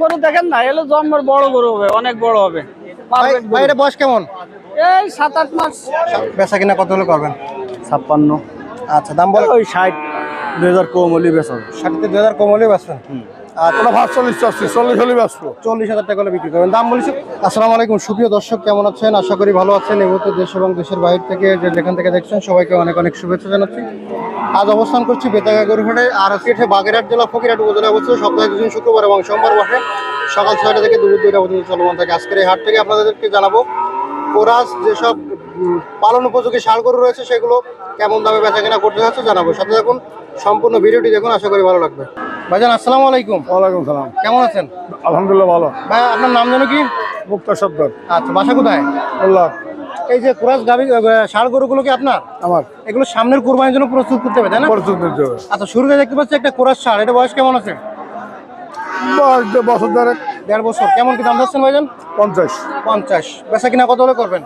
গরু দেখেন না এলো জন্মের বড় গরু হবে অনেক বড় হবে। ভাই। এটা বয়স কেমন? এই সাত আট মাস। বেচা কিনা কত হলে করবেন? ছাপ্পান্ন। আচ্ছা দাম বলে। ওই ষাট দুই হাজার কম হলে বেচা হবে। ষাটতে দুই হাজার কম হলে বেচবেন? আচ্ছা। হলে ব্যস্ত চল্লিশ হাজার টাকা হলে বিক্রি করবেন। দাম বলেছি আসসালামু আলাইকুম। সুপ্রিয় দর্শক কেমন আছেন? আশা করি ভালো আছেন। এই মুহূর্তে দেশ এবং দেশের বাইরে থেকে যেখান থেকে দেখছেন সবাইকে অনেক অনেক শুভেচ্ছা জানাচ্ছি। আজ অবস্থান করছি বেতাগা গরুহাটে আর আজকে বাগেরহাট জেলা ফকিরহাট উপজেলা অবস্থিত। সপ্তাহে দুদিন শুক্রবার এবং সোমবার বসে সকাল ছয়টা থেকে দুপুর দুইটা পর্যন্ত চলমান থাকে। আজকের এই হাট থেকে আপনাদেরকে জানাব কোরাস যেসব পালন উপযোগী ষাড় গরু রয়েছে সেগুলো কেমন দামে বেচা কেনা করতে যাচ্ছে জানাব। সাথে দেখুন সম্পূর্ণ ভিডিওটি দেখুন আশা করি ভালো লাগবে। ভাইজান আসসালামু আলাইকুম। ওয়ালাইকুম সালাম। কেমন আছেন? আলহামদুলিল্লাহ ভালো। ভাই আপনার নাম যেন কি? মুক্তা সর্দার আচ্ছা বাসা কোথায়? আল্লাহ এই যে কুরাস গাভি ষাড় গরুগুলো কি আপনার? আমার। এগুলো সামনের কোরবানির জন্য প্রস্তুত করতে হবে তাই না? পরিচিত দিতে হবে। আচ্ছা শুরুতে দেখতে পাচ্ছি একটা কোরাস ষাড় এটা বয়স কেমন আছে? বছর ধরে। দেড় বছর। কেমন কি দাম যাচ্ছেন ভাইজান? পঞ্চাশ। পঞ্চাশ। বেচা কিনা কত হলে করবেন?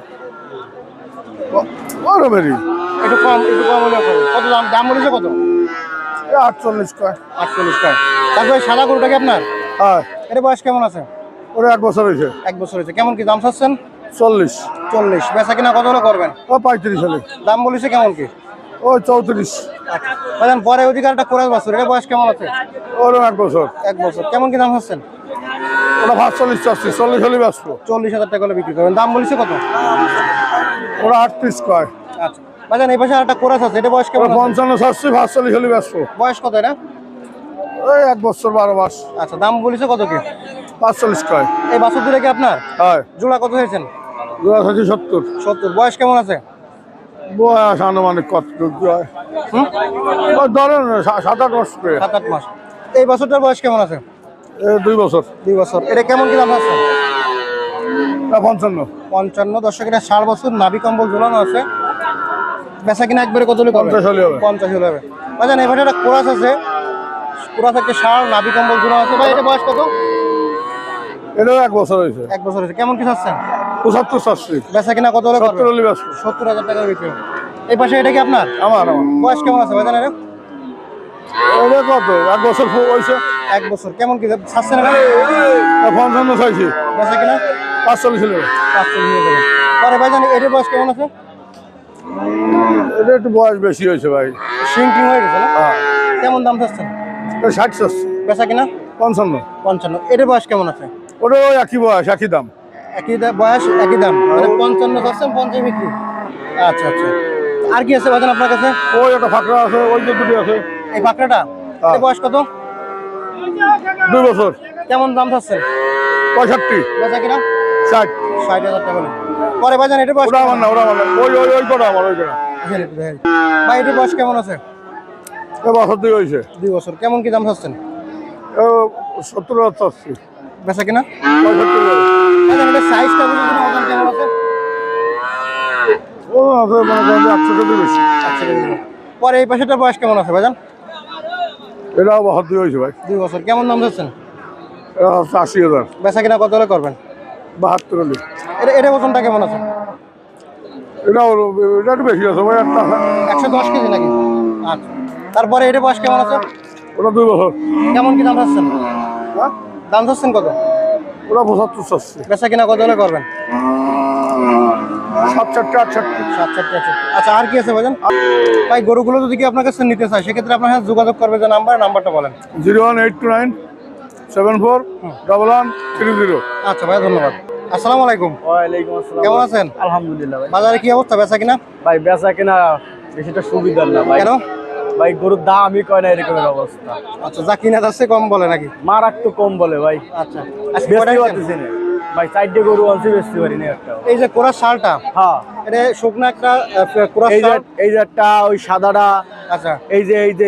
একটু কম একটু কম হলে কত দাম? দাম বলেছে কত? আটচল্লিশ কয় আটচল্লিশ টাকা। তারপরে সাদা গরুটা কি আপনার? হ্যাঁ। এটা বয়স কেমন আছে? ওরা এক বছর হয়েছে। এক বছর হয়েছে। কেমন কি দাম চাচ্ছেন? চল্লিশ। চল্লিশ। বেচা কিনা কত হলে করবেন? ও পঁয়ত্রিশ হলে। দাম বলেছে কেমন কি? ওই চৌত্রিশ। আচ্ছা। ভাইজান পরে অধিকারটা কোরাস বছর এটা বয়স কেমন আছে? ওরও এক বছর। এক বছর। কেমন কি দাম হচ্ছেন? ওরা ভাত চল্লিশ চাচ্ছি চল্লিশ হলে ব্যস্ত চল্লিশ হাজার টাকা হলে বিক্রি করবেন। দাম বলেছে কত? ওরা আটত্রিশ কয়। আচ্ছা। ভাইজান এই পাশে একটা কোরাস আছে এটা বয়স কেমন পঞ্চান্ন চাচ্ছি ভাত চল্লিশ হলে ব্যস্ত বয়স কত এটা? ওই এক বছর বারো মাস। আচ্ছা দাম বলেছে কত কি? পাঁচচল্লিশ কয়। এই বাছুর দুটো কি আপনার? হয়। জোড়া কত হয়েছেন? দু হাজার সত্তর। সত্তর। বয়স কেমন আছে? বয়স আনুমানিক কত ধরেন সাত আট মাস সাত আট মাস। এই বছরটার বয়স কেমন আছে? দুই বছর। দুই বছর। এটা কেমন কি দাম আছে? পঞ্চান্ন। পঞ্চান্ন। দর্শক এটা ষাট বছর নাভি কম্বল ঝুলানো আছে। বেচা কিনা একবারে কত হলে? পঞ্চাশ হলে হবে। পঞ্চাশ হলে হবে। এবারে একটা কোরাস আছে। কোরাস একটা ষাড় নাভি কম্বল ঝুলানো আছে। ভাই এটা বয়স কত? এটাও এক বছর হয়েছে। এক বছর হয়েছে। কেমন কি চাচ্ছেন? পঁচাত্তর চাচ্ছি বেচা কিনা কত হলে সত্তর হলে হাজার টাকা বিক্রি হবে। এই পাশে এটা কি আপনার? আমার আমার। বয়স কেমন আছে ভাইজান এটা এটা কত? এক বছর হয়েছে। এক বছর। কেমন কি? ছাড়ছে না পঞ্চান্ন চাইছি। বেচা কিনা? পাঁচচল্লিশ হলে। পাঁচশো নিয়ে যাবেন পরে ভাইজান এটার বয়স কেমন আছে? এটা একটু বয়স বেশি হয়েছে ভাই। সিঙ্কিং হয়ে গেছে না? হ্যাঁ। কেমন দাম চাচ্ছেন? ষাট চাচ্ছি। বেচা কিনা? পঞ্চান্ন। পঞ্চান্ন। এটার বয়স কেমন আছে? ওটা ওই একই বয়স একই দাম। একই বয়স একই দাম। মানে পঞ্চান্ন চাচ্ছেন পঞ্চাশ বিক্রি। আচ্ছা আচ্ছা। আর কি আছে ভাইজান আপনার কাছে? ওই একটা ফাঁকড়া আছে ওই যে দুটি আছে। এই পাকড়াটা এটার বয়স কত? দুই বছর। কেমন দাম চাচ্ছেন পঁয়ষট্টি। বেচা কিনা? ষাট। ষাট হাজার টাকা। পরে ভাইজান এটার বয়স আমার না আমার ওই ওই ওই কটা আমার ওই কটা। দেখেন। ভাই এটার বয়স কেমন আছে? এ বছর দুই হয়েছে দুই বছর। কেমন কি দাম ও সত্তর হাজার বেচা কিনা? পঁয়ষট্টি সাইজটা বুঝে ওজন কেমন আছে? ও আছে মনে করেন যে একশো কেজি বেশি পরে এই পাশেটার বয়স কেমন আছে ভাইজান? এটাও বছর দুই হয়েছে ভাই দুই বছর। কেমন দাম এটা হচ্ছে আশি হাজার। বেচা কিনা কত হলে করবেন? বাহাত্তর হলে। এটা এটা ওজনটা কেমন আছে? এটাও এটা একটু বেশি আছে একশো দশ কেজি নাকি? আচ্ছা। তারপরে এটা বয়স কেমন আছে? ওটা দুই বছর। কেমন কি দাম চাচ্ছেন হ্যাঁ? দাম চাচ্ছেন কত? ওটা পঁচাত্তর চাচ্ছি। বেচা কিনা কত হলে করবেন? সাত চারটে আট চারটে সাত চারটে আছে আচ্ছা আর কি আছে ভাই গরুগুলো যদি কি আপনার কাছে নিতে চায় সেক্ষেত্রে আপনার সাথে যোগাযোগ করবে যে নাম্বার নাম্বারটা বলেন। Zero one eight two nine seven four double one three zero. আচ্ছা ভাই ধন্যবাদ। আসসালামু আলাইকুম। ওয়ালাইকুম আসসালাম। কেমন আছেন? আলহামদুলিল্লাহ ভাই। বাজারে কি অবস্থা? বেচা কিনা? ভাই বেচা কিনা বেশিটা সুবিধার না ভাই। কেন? ভাই গরুর দামই কয় না এরকমের অবস্থা। আচ্ছা যা কিনা যাচ্ছে কম বলে নাকি? মারাক তো কম বলে ভাই। আচ্ছা পারতেছি না। ভাই চারটে গরু আনছি বেচতে পারি না একটা। এই যে কোরাস শালটা হ্যাঁ। এটা শুকনো একটা এই যে শাল? এই যে একটা ওই সাদাটা আচ্ছা। এই যে এই যে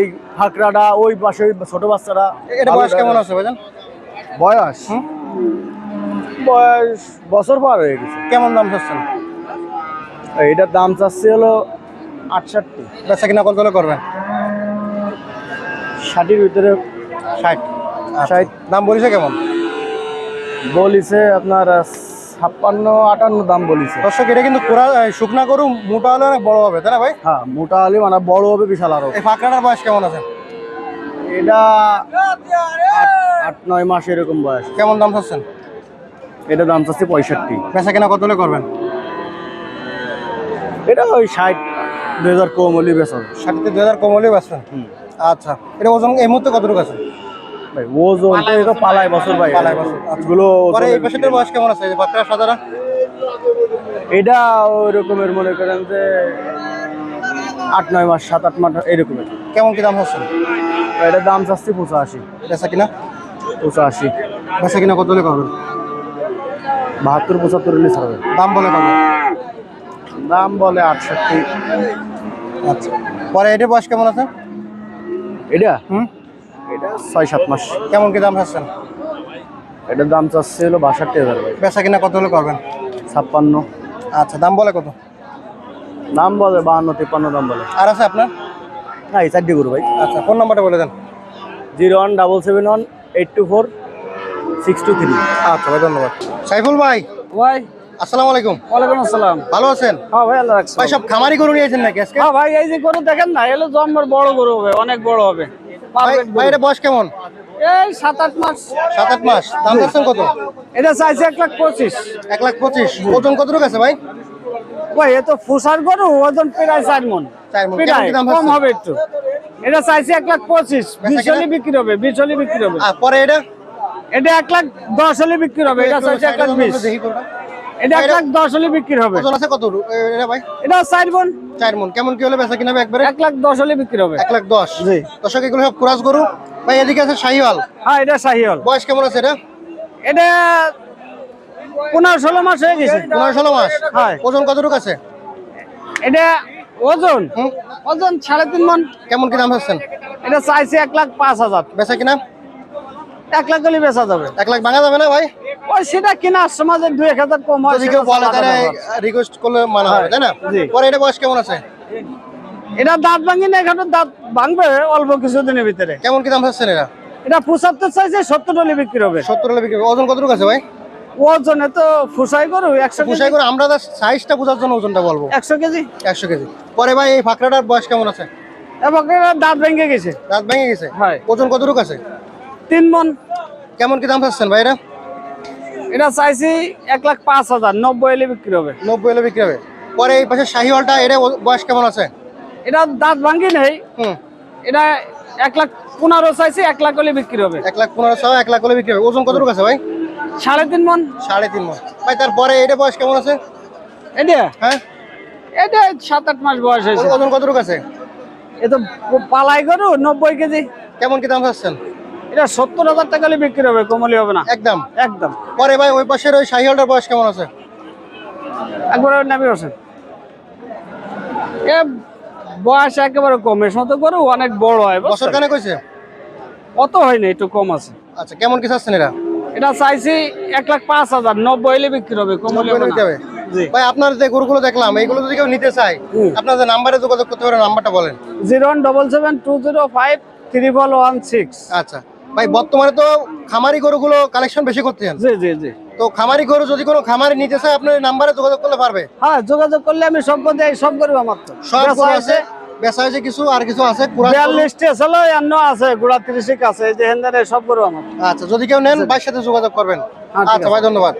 ওই পাশে ওই ছোট বাচ্চাটা। এটা বয়স কেমন আছে ভাইজান? বয়স? বয়স বছর পার হয়ে গেছে। কেমন দাম চাচ্ছেন? এটার দাম চাচ্ছে হলো আটষট্টি। বেচা কিনা কত হলে করবেন? ষাটির ভিতরে ষাট। ষাট। দাম বলিছে কেমন? বলিছে আপনার ছাপ্পান্ন আটান্ন দাম বলিছে। দর্শক এটা কিন্তু কোরা শুকনা গরু মোটা হলে অনেক বড় হবে তাই না ভাই? হ্যাঁ মোটা আলি মানে বড় হবে বিশাল আরও। এই ফাঁকড়াটার বয়স কেমন আছে? এটা আট নয় মাস এরকম বয়স। কেমন দাম চাচ্ছেন? এটা দাম চাচ্ছে পঁয়ষট্টি। বেচা কেনা কত হলে করবেন? এটা ওই ষাট দু হাজার কম হলে বেসন ষাটতে দু হাজার কম হলেই বেচবেন? আচ্ছা এটা ওজন এই মুহূর্তে কতটুকু আছে? ভাই ওজন এটা পালায় বছর ভাই পালায় বছর, আচ্ছা। এগুলো পরে এই পেশেন্টের বয়স কেমন আছে? এই বাচ্চা সাদারা? এটা ওই রকমের মনে করেন যে আট নয় মাস সাত আট মাস এরকমের। কেমন কি দাম হচ্ছে? এটার দাম চাচ্ছি পঁচাশি। বেচা কিনা? পঁচাশি। বেচা কিনা কত হলে করবেন বাহাত্তর পঁচাত্তর হলে ছাড়বে। দাম বলে কত? দাম বলে আটষট্টি। আচ্ছা। পরে এটার বয়স কেমন আছে? এটা? হুম? এটা ছয় সাত মাস। কেমন কি দাম চাচ্ছেন? এটার দাম চাচ্ছে হলো বাষট্টি হাজার ভাই। বেচা কিনা কত হলে করবেন? ছাপ্পান্ন। আচ্ছা দাম বলে কত? দাম বলে বাহান্ন তিপ্পান্ন দাম বলে। আর আছে আপনার? না এই চারটি ভাই। আচ্ছা ফোন নাম্বারটা বলে দেন। Zero one double seven one eight two four six two three. আচ্ছা ভাই ধন্যবাদ। সাইফুল ভাই। ভাই। আসসালামু আলাইকুম। ওয়ালাইকুম আসসালাম। ভালো আছেন? হ্যাঁ ভাই আল্লাহ রাখছে ভাই সব খামারি গরু নিয়েছেন নাকি আজকে? হ্যাঁ ভাই এই যে গরু দেখেন না এলো জন্মের বড় গরু হবে অনেক বড় হবে। ভাই Perfect ভাই গরু। এটা বয়স কেমন? এই সাত আট মাস। সাত আট মাস। দাম যাচ্ছেন কত? এটা চাইছে এক লাখ পঁচিশ। এক লাখ পঁচিশ। ওজন কতটুকু আছে ভাই? ভাই এ তো ফুসার গরু ওজন প্রায় চার মন। কম হবে একটু। এটা চাইছে এক লাখ পঁচিশ। বিশ বিক্রি হবে বিশ হলে বিক্রি হবে। পরে এটা? এটা এক লাখ দশ হলে বিক্রি হবে এটা চাইছে এক লাখ বিশ। এটা এক লাখ দশ হলে বিক্রি হবে। ওজন আছে কত? এটা ভাই? এটা চার মন। চার মন। কেমন কি হলে বেচা কিনা হবে একবারে? এক লাখ দশ হলে বিক্রি হবে। এক লাখ দশ। জি। দর্শক এগুলো সব কুরাস গরু। ভাই এদিকে আছে শাহিওয়াল। হ্যাঁ এটা বয়স কেমন আছে এটা? এটা পনেরো ষোলো মাস হয়ে গেছে। পনেরো ষোলো মাস। হ্যাঁ। ওজন কতটুকু আছে? এটা ওজন? ওজন সাড়ে তিন মন। কেমন কি দাম হচ্ছেন? এটা চাইছে এক লাখ পাঁচ হাজার। বেচা কিনা? এক লাখ হলে বেচা যাবে। এক লাখ ভাঙা যাবে না ভাই? ওই সেটা কেনার সময় যে দুই এক হাজার কম হয় যদি কেউ বলে তাহলে রিকোয়েস্ট করলে মানা হবে তাই না? পরে এটা বয়স কেমন আছে? এটা দাঁত ভাঙি না এখানে দাঁত ভাঙবে অল্প কিছুদিনের ভিতরে। কেমন কি দাম এটা এটা পঁচাত্তর চাইছে সত্তর বিক্রি হবে। সত্তর বিক্রি ওজন কতটুকু আছে ভাই? ওজনে তো ফুসাই করু একশো পুষাই করে আমরা সাইজটা বোঝার জন্য ওজনটা বলব। একশো কেজি। একশো কেজি। পরে ভাই এই ফাঁকড়াটার বয়স কেমন আছে? এবং দাঁত ভেঙে গেছে। ভেঙে গেছে? হ্যাঁ। ওজন কতটুকু আছে? তিন মন। কেমন কি দাম চাচ্ছেন ভাই এটা এটা চাইছি এক লাখ পাঁচ হাজার নব্বই হলে বিক্রি হবে। নব্বই হলে বিক্রি হবে। পরে এই পাশে শাহিওয়ালটা এটা বয়স কেমন আছে? এটা দাঁত ভাঙ্গি নেই। এটা এক লাখ পনেরো চাইছি এক লাখ হলে বিক্রি হবে। এক লাখ পনেরো সহ এক লাখ হলে বিক্রি হবে। ওজন কতটুকু আছে ভাই? সাড়ে তিন মন। সাড়ে তিন মাস ভাই তারপরে এটা বয়স কেমন আছে? এটা হ্যাঁ? এটা সাত আট মাস বয়স হয়েছে। ওজন কতটুকু আছে? এ তো পালাই করু নব্বই কেজি। কেমন কি দাম চাচ্ছেন? এটা সত্তর হাজার টাকা বিক্রি হবে কমলি হবে না। একদম। একদম। পরে ভাই ওই পাশের ওই শাহিওয়ালটার বয়স কেমন আছে? একবার নামি বসেন এ বয়স একেবারে কম এর মতো করু অনেক বড় হয় বছর কানে কইছে অত হয়নি একটু কম আছে। আচ্ছা কেমন কি চাচ্ছেন এটা এটা চাইছি এক লাখ পাঁচ হাজার নব্বই হলে বিক্রি হবে কমলি হবে না। ভাই আপনার যে গরুগুলো দেখলাম এইগুলো যদি কেউ নিতে চায় আপনার যে নাম্বারে যোগাযোগ করতে পারেন নাম্বারটা বলেন। Zero one double seven two zero five triple one six. আচ্ছা। ভাই বর্তমানে তো খামারি গরুগুলো কালেকশন বেশি করতেছেন। জি জি জি। তো খামারি গরু যদি কোনো খামারি নিতে চায় আপনার নাম্বারে যোগাযোগ করলে পারবে? হ্যাঁ যোগাযোগ করলে আমি সব দেয় সব করব আমার তো। সব গরু আছে বেচা আছে কিছু আর কিছু আছে? গরু। বিয়াল্লিশটি আছে এন্ন আছে গুড়া ত্রিশিক আছে এই যে হেন্দারে সব করব আমার। আচ্ছা যদি কেউ নেন ভাইয়ের সাথে যোগাযোগ করবেন। হ্যাঁ, আচ্ছা ভাই ধন্যবাদ।